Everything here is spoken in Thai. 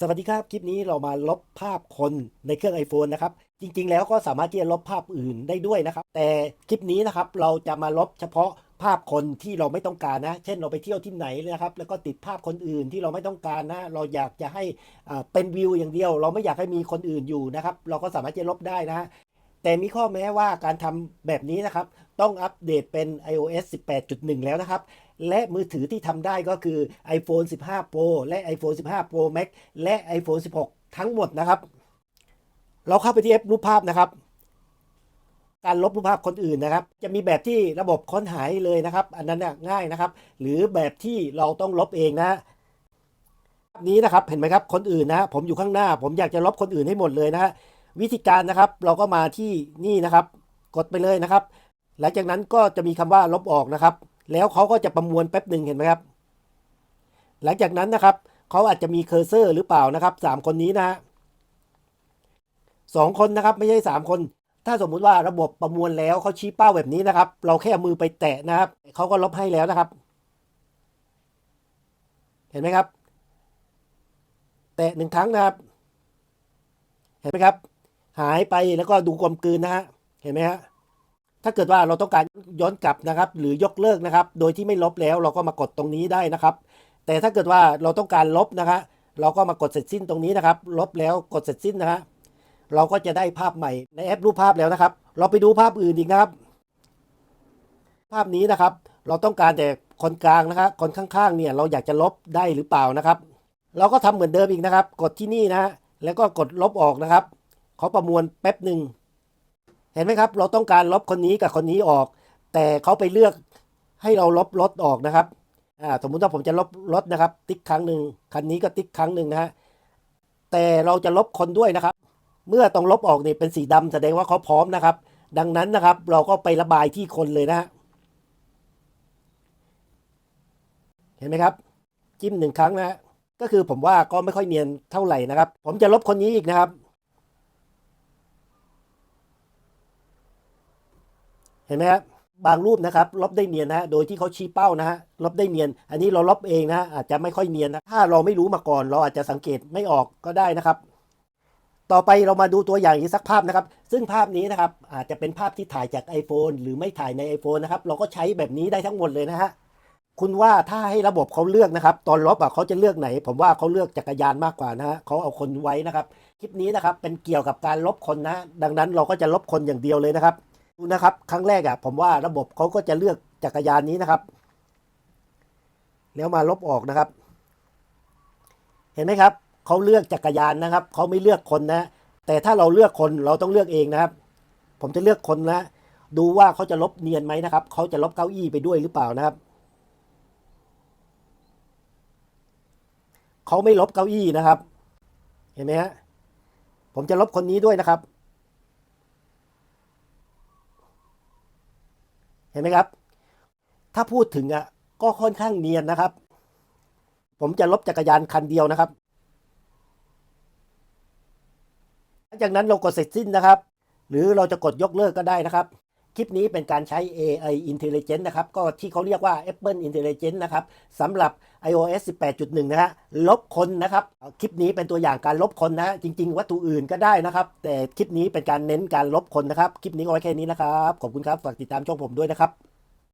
สวัสดีครับ คลิปนี้เรามาลบภาพคนในเครื่อง iPhone นะครับ จริงๆ แล้วก็สามารถที่จะลบภาพอื่นได้ด้วยนะครับ แต่คลิปนี้นะครับเราจะมาลบเฉพาะภาพคนที่เราไม่ต้องการนะ เช่นเราไปเที่ยวที่ไหนนะครับ แล้วก็ติดภาพคนอื่นที่เราไม่ต้องการนะ เราอยากจะให้อ่าเป็นวิวอย่างเดียว เราไม่อยากให้มีคนอื่นอยู่นะครับ เราก็สามารถจะลบได้นะฮะแต่มีข้อแม้ว่าการทำแบบนี้นะครับ ต้องอัปเดตเป็น iOS 18.1 แล้วนะครับ และมือถือที่ทำได้ก็คือ iPhone 15 Pro และ iPhone 15 Pro Max และ iPhone 16 ทั้งหมดนะครับ เราเข้าไปที่แอปรูปภาพนะครับ การลบรูปภาพคนอื่นนะครับ จะมีแบบที่ระบบค้นหาให้เลยนะครับ อันนั้นง่ายนะครับ หรือแบบที่เราต้องลบเองนะนี้นะครับเห็นไหมครับคนอื่นนะผมอยู่ข้างหน้า ผมอยากจะลบคนอื่นให้หมดเลยนะฮะวิธีการนะครับเราก็มาที่นี่นะครับ กดไปเลยนะครับ หลังจากนั้นก็จะมีคำว่าลบออกนะครับ แล้วเขาก็จะประมวลแป๊บหนึ่งเห็นไหมครับ หลังจากนั้นนะครับเขาอาจจะมีเคอร์เซอร์หรือเปล่านะครับสามคนนี้นะฮะสองคนนะครับไม่ใช่สามคน ถ้าสมมุติว่าระบบประมวลแล้วเขาชี้เป้าแบบนี้นะครับ เราแค่มือไปแตะนะครับเขาก็ลบให้แล้วนะครับ เห็นไหมครับ แตะหนึ่งครั้งนะครับ เห็นไหมครับ หายไปแล้วก็ดูกลมกลืนนะฮะเห็นไหมฮะ ถ้าเกิดว่าเราต้องการย้อนกลับนะครับ หรือยกเลิกนะครับ โดยที่ไม่ลบแล้วเราก็มากดตรงนี้ได้นะครับ แต่ถ้าเกิดว่าเราต้องการลบนะคะเราก็มากดเสร็จสิ้นตรงนี้นะครับ ลบแล้วกดเสร็จสิ้นนะฮะเราก็จะได้ภาพใหม่ในแอปรูปภาพแล้วนะครับ เราไปดูภาพอื่นอีกนะครับ ภาพนี้นะครับ เราต้องการแต่คนกลางนะครับคนข้างๆเนี่ยเราอยากจะลบได้หรือเปล่านะครับ เราก็ทำเหมือนเดิมอีกนะครับ กดที่นี่นะฮะแล้วก็กดลบออกนะครับเขาประมวลแป๊บหนึ่ง ห็นไหมครับ เราต้องการลบคนนี้กับคนนี้ออก แต่เขาไปเลือกให้เราลบรถออกนะครับอ่าสมมุติว่าผมจะลบรถนะครับ ติ๊กครั้งหนึ่งคันนี้ก็ติ๊กครั้งหนึ่งนะฮะแต่เราจะลบคนด้วยนะครับ เมื่อต้องลบออกนี่เป็นสีดำแสดงว่าเขาพร้อมนะครับ ดังนั้นนะครับ เราก็ไประบายที่คนเลยนะฮะเห็นไหมครับ จิ้มหนึ่งครั้งนะฮะก็คือผมว่าก็ไม่ค่อยเนียนเท่าไหร่นะครับ ผมจะลบคนนี้อีกนะครับ เห็นไหมครับบางรูปนะครับลบได้เนียนนะโดยที่เขาชี้เป้านะฮะลบได้เนียน อันนี้เราลบเองนะอาจจะไม่ค่อยเนียนนะถ้าเราไม่รู้มาก่อน เราอาจจะสังเกตไม่ออกก็ได้นะครับ ต่อไปเรามาดูตัวอย่างอีกสักภาพนะครับ ซึ่งภาพนี้นะครับอาจจะเป็นภาพที่ถ่ายจาก iPhone หรือไม่ถ่ายใน iPhone นะครับเราก็ใช้แบบนี้ได้ทั้งหมดเลยนะฮะคุณว่าถ้าให้ระบบเขาเลือกนะครับ ตอนลบอะเขาจะเลือกไหน ผมว่าเขาเลือกจักรยานมากกว่านะฮะเขาเอาคนไว้นะครับ คลิปนี้นะครับเป็นเกี่ยวกับการลบคนนะ ดังนั้นเราก็จะลบคนอย่างเดียวเลยนะครับ นะครับ ครั้งแรกอะ่ะผมว่าระบบเขาก็จะเลือกจักรยานนี้นะครับ แล้วมาลบออกนะครับ เห็นไหมครับเขาเลือกจักรยานนะครับเขาไม่เลือกคนนะ แต่ถ้าเราเลือกคนเราต้องเลือกเองนะครับ ผมจะเลือกคนนะดูว่าเขาจะลบเนียนไหมนะครับเขาจะลบเก้าอี้ไปด้วยหรือเปล่านะครับเขาไม่ลบเก้าอี้นะครับ เห็นไหมฮะผมจะลบคนนี้ด้วยนะครับ ห็นไหมครับ ถ้าพูดถึงอะก็ค่อนข้างเนียนนะครับ ผมจะลบจักรยานคันเดียวนะครับหลังจากนั้นเรากดเสร็จสิ้นนะครับ หรือเราจะกดยกเลิกก็ได้นะครับ คลิปนี้เป็นการใช้ AI Intelligence นะครับ ก็ที่เขาเรียกว่า Apple Intelligence นะครับสำหรับ iOS 18.1 นะฮะ ลบคนนะครับ คลิปนี้เป็นตัวอย่างการลบคนนะ จริง ๆ วัตถุอื่นก็ได้นะครับ แต่คลิปนี้เป็นการเน้นการลบคนนะครับ คลิปนี้เอาไว้แค่นี้นะครับ ขอบคุณครับ ฝากติดตามช่องผมด้วยนะครับ